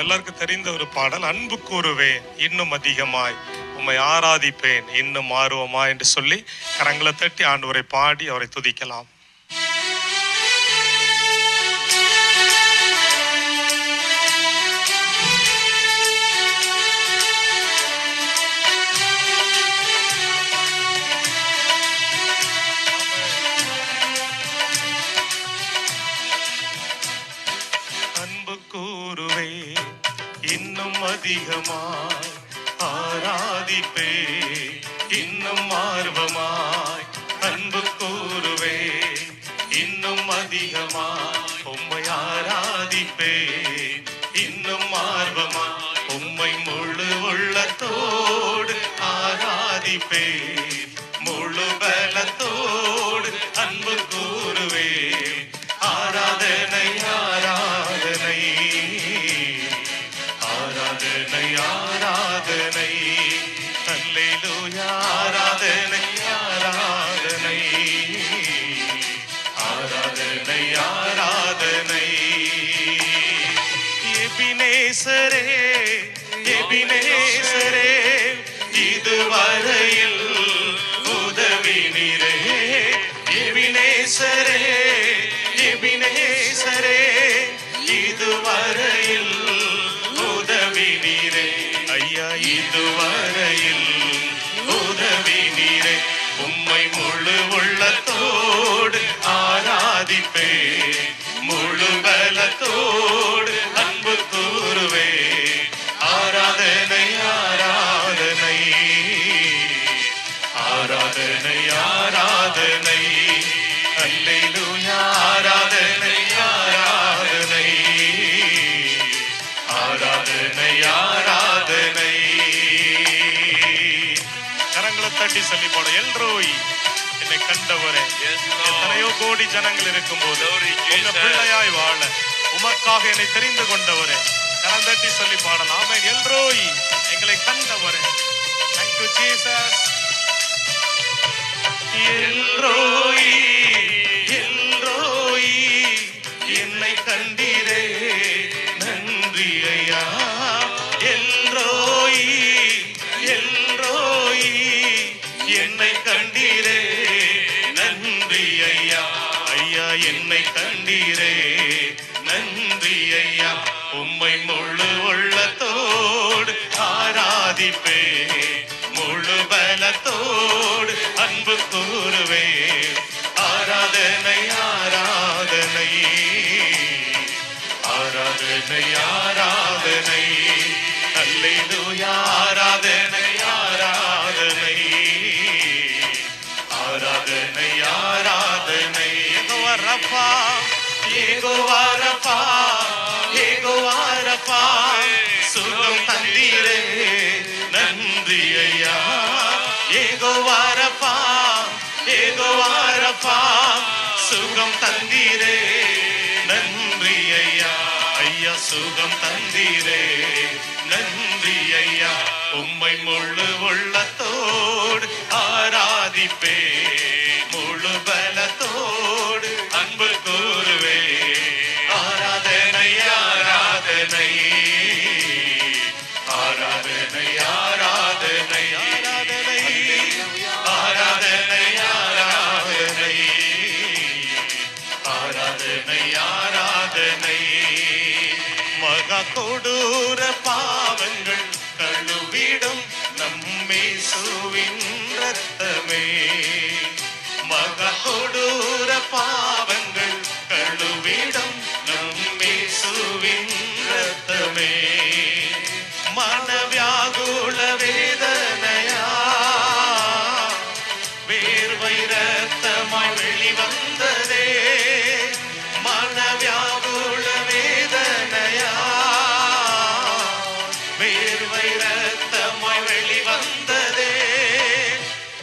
நம்ம எல்லாருக்கும் தெரிந்த ஒரு பாடல் அன்பு கூறுவேன் இன்னும் அதிகமாய். உம்மை ஆராதிப்பேன் இன்னும் ஆர்வமா என்று சொல்லி கரங்களை தட்டி ஆண்டவரை பாடி அவரை துதிக்கலாம். இன்னும் அதிகமாய் ஆராதிப்பே இன்னும் ஆர்வமாய் அன்பு கூறுவே இன்னும் அதிகமாய் உம்மை ஆராதிப்பே இன்னும் ஆர்வமாய் உம்மை முழு உள்ளத்தோடு ஆராதிப்பே. நேசரே எபினேசரே இதுவரையில் உதவினரே எபினேசரே எபினேசரே இதுவரையில் உதவினரே ஐயா இதுவரையில் உதவினரே உம்மை முழு உள்ளத்த தட்டி சொல்லி போட. எல்ரோய் என்னை கண்டவரே. எத்தனையோ கோடி ஜனங்கள் இருக்கும்போது Glory Jesus. உங்க பிள்ளையாய் வாழ உமக்காக என்னை தெரிந்து கொண்டவரே. கரம் தட்டி சொல்லி பாடலாம். ஆமென். எல்ரோய் எங்களை கண்டவரே. Jesus. எல்ரோய் எல்ரோய் என்னை நன்றி ஐயா. உம்மை முழு உள்ளத்தோடு ஆராதிப்பே. முழு பலத்தோடு அன்பு கூறுவே. ஆராதனை ஆராதனை. ஆராதனை ஆராதனை. அல்லேலூயா. ஆராதனை ஆராதனை. ஆராதனை ஆராதனை. ரப்பா. யெகோவா ரப்பா சுகம் தந்தீரே நன்றி ஐயா யெகோவா ரப்பா சுகம் தந்தீரே நன்றி ஐயா ஐயா சுகம் தந்தீரே நன்றி ஐயா உம்மை முழு உள்ளத்தோடு ஆராதிப்பே கொடூர பாவங்கள் கழுவிடும் நம்மை சுவின் ரத்தமே மகா கொடூர பாவங்கள் கழுவிடும் நம்மை சுவின் ரத்தமே மனவியாகுல வேத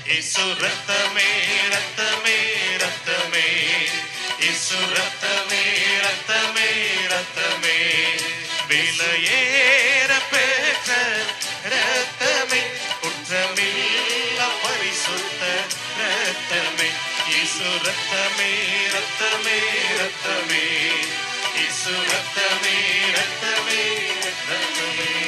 இசு ரத்தமே ரத்தமே ரத்தமே. இசு ரத்தமே ரத்தமே ரத்தமே. விலையேற பெற்ற ரத்தமே. குற்றமில்ல பரிசுத்த ரத்தமே. இசு ரத்தமே ரத்தமே ரத்தமே. இசு ரத்தமே ரத்தமே ரத்தமே.